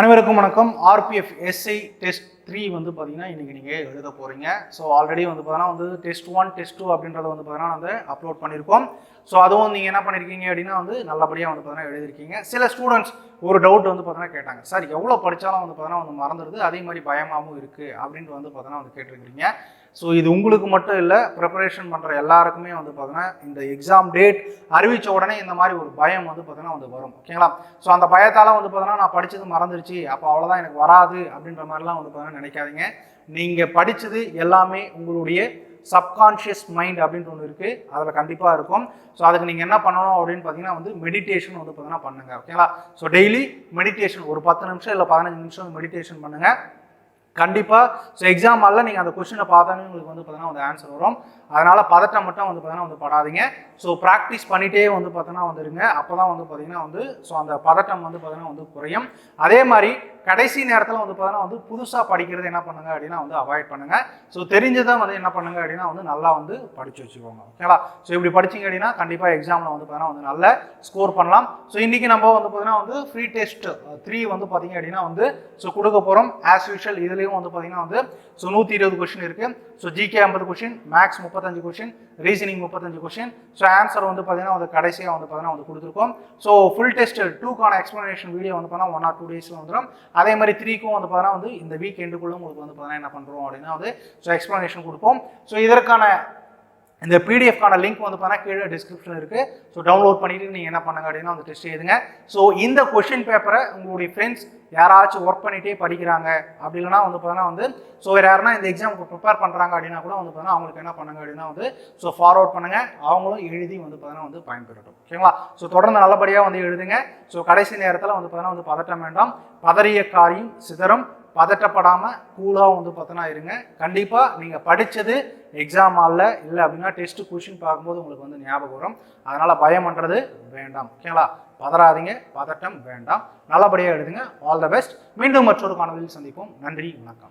அனைவருக்கும் வணக்கம். RPF SI test three வந்து பார்த்தீங்கன்னா இன்றைக்கி நீங்கள் எழுத போகிறீங்க ஸோ ஆல்ரெடி வந்து பார்த்தீங்கன்னா வந்து டெஸ்ட் ஒன் டெஸ்ட் டூ அப்படின்றத வந்து பார்த்தீங்கன்னா வந்து அப்லோட் பண்ணியிருக்கோம் ஸோ அதுவும் நீங்கள் என்ன பண்ணியிருக்கீங்க அப்படின்னா வந்து நல்லபடியாக வந்து பார்த்தீங்கன்னா எழுதிருக்கீங்க சில ஸ்டூடெண்ட்ஸ் ஒரு டவுட் வந்து பார்த்தீங்கன்னா கேட்டாங்க சார் எவ்வளோ படித்தாலும் வந்து பார்த்தீங்கன்னா வந்து மறந்துடுது அதே மாதிரி பயமாகவும் இருக்குது அப்படின்ட்டு வந்து பார்த்தீங்கன்னா வந்து கேட்டிருக்கிறீங்க ஸோ இது உங்களுக்கு மட்டும் இல்லை ப்ரிப்பரேஷன் பண்ணுற எல்லாருக்குமே வந்து பார்த்தீங்கன்னா இந்த எக்ஸாம் டேட் அறிவித்த உடனே இந்த மாதிரி ஒரு பயம் வந்து பார்த்தீங்கன்னா வந்து வரும் ஓகேங்களா ஸோ அந்த பயத்தால் வந்து பார்த்தீங்கன்னா நான் படித்தது மறந்துருச்சு அப்போ அவ்வளோதான் எனக்கு வராது அப்படின்ற மாதிரிலாம் வந்து பார்த்தீங்கன்னா நினைக்காதீங்க. நீங்கள் படித்தது எல்லாமே உங்களுடைய சப்கான்ஷியஸ் மைண்ட் அப்படின்ட்டு ஒன்று இருக்குது அதில் கண்டிப்பாக இருக்கும். ஸோ அதுக்கு நீங்கள் என்ன பண்ணணும் அப்படின்னு பார்த்தீங்கன்னா வந்து மெடிடேஷன் வந்து பார்த்தீங்கன்னா பண்ணுங்கள் ஓகேங்களா ஸோ டெய்லி மெடிடேஷன் ஒரு பத்து நிமிஷம் இல்லை பதினஞ்சு நிமிஷம் மெடிடேஷன் பண்ணுங்கள் கண்டிப்பாக ஸோ எக்ஸாம் ஆலில் நீங்கள் அந்த கொஷினை பார்த்தாலே உங்களுக்கு வந்து பார்த்தீங்கன்னா வந்து ஆன்சர் வரும். அதனால் பதட்டம் மட்டும் வந்து பார்த்தீங்கன்னா வந்து படாதீங்க. ஸோ ப்ராக்டிஸ் பண்ணிகிட்டே வந்து பார்த்தீங்கன்னா வந்துருங்க. அப்போ தான் வந்து பார்த்தீங்கன்னா வந்து ஸோ அந்த பதட்டம் வந்து பார்த்தீங்கன்னா வந்து குறையும். அதே மாதிரி கடைசி நேரத்தில் வந்து பார்த்தீங்கன்னா வந்து புதுசாக படிக்கிறது என்ன பண்ணுங்க அப்படின்னா வந்து அவாய்ட் பண்ணுங்க. ஸோ தெரிஞ்சதை வந்து என்ன பண்ணுங்க அப்படின்னா வந்து நல்லா வந்து படிச்சு வச்சுக்கோங்க. ஓகேங்களா ஸோ இப்படி படிச்சிங்க அப்படின்னா கண்டிப்பாக எக்ஸாமில் வந்து பார்த்தீங்கன்னா வந்து நல்ல ஸ்கோர் பண்ணலாம். ஸோ இன்றைக்கி நம்ம வந்து பார்த்தீங்கன்னா வந்து ஃப்ரீ டெஸ்ட் த்ரீ வந்து பார்த்தீங்க அப்படின்னா வந்து ஸோ கொடுக்க போகிறோம் ஆஸ் யூஷுவல் இதுலேயும் வந்து பார்த்தீங்கன்னா வந்து ஸோ நூற்றி இருபது கொஷின் இருக்குது ஸோ ஜிகே ஐம்பது கொஷின் மேக்ஸ் முப்பத்தஞ்சு கொஷின் ரீசனிங் முப்பத்தஞ்சு கொஷின் ஸோ ஆன்சர் வந்து பார்த்தீங்கன்னா வந்து கடைசியாக வந்து பார்த்தீங்கன்னா வந்து கொடுத்துருக்கோம். ஸோ ஃபுல் டெஸ்ட் டூக்கான எக்ஸ்ப்ளனேஷன் வீடியோ வந்து பார்த்தீங்கன்னா ஒன் ஆர் டூ டேஸில் வந்துடும் அதே மாதிரி த்ரீக்கும் வந்து பார்த்தீங்கன்னா வந்து இந்த வீக் எண்டுக்குள்ளே உங்களுக்கு வந்து பார்த்தீங்கன்னா என்ன பண்ணுறோம் அப்படின்னா வந்து ஸோ எக்ஸ்ப்ளனேஷன் கொடுப்போம். ஸோ இதற்கான இந்த பிடிஎஃப்கான லிங்க் வந்து பார்த்தீங்கன்னா கீழே டிஸ்கிரிப்ஷன் இருக்குது ஸோ டவுன்லோட் பண்ணிட்டு நீங்கள் என்ன பண்ணுங்க அப்படின்னா வந்து டெஸ்ட் எழுதுங்க. ஸோ இந்த கொஷின் பேப்பரை உங்களுடைய ஃப்ரெண்ட்ஸ் யாராச்சும் ஒர்க் பண்ணிகிட்டே படிக்கிறாங்க அப்படி இல்லைனா வந்து பார்த்தீங்கன்னா வந்து ஸோ வேறு யாருன்னா இந்த எக்ஸாமுக்கு ப்ரிப்பேர் பண்ணுறாங்க அப்படின்னா கூட வந்து பார்த்தீங்கன்னா அவங்களுக்கு என்ன பண்ணுங்க அப்படின்னா வந்து ஸோ ஃபார்வர்ட் பண்ணுங்கள் அவங்களும் எழுதி வந்து பார்த்தீங்கன்னா வந்து பயன்பெறட்டும். ஓகேங்களா? ஸோ தொடர்ந்து நல்லபடியாக வந்து எழுதுங்க. ஸோ கடைசி நேரத்தில் வந்து பார்த்தீங்கன்னா வந்து பதட்டம் வேண்டாம். பதறிய காரியம் சிதறம். பதட்டப்படாமல் கூலாக வந்து பார்த்தோன்னா இருங்க. கண்டிப்பாக நீங்கள் படித்தது எக்ஸாம் ஹாலில் இல்லை அப்படின்னா டெஸ்ட்டு கொஷின் பார்க்கும்போது உங்களுக்கு வந்து ஞாபகம் வரும். அதனால் பயம் பண்ணுறது வேண்டாம். ஓகேங்களா பதறாதீங்க. பதட்டம் வேண்டாம். நல்லபடியாக எழுதுங்க. ஆல் த பெஸ்ட் மீண்டும் மற்றொரு காணொலியில் சந்திப்போம். நன்றி. வணக்கம்.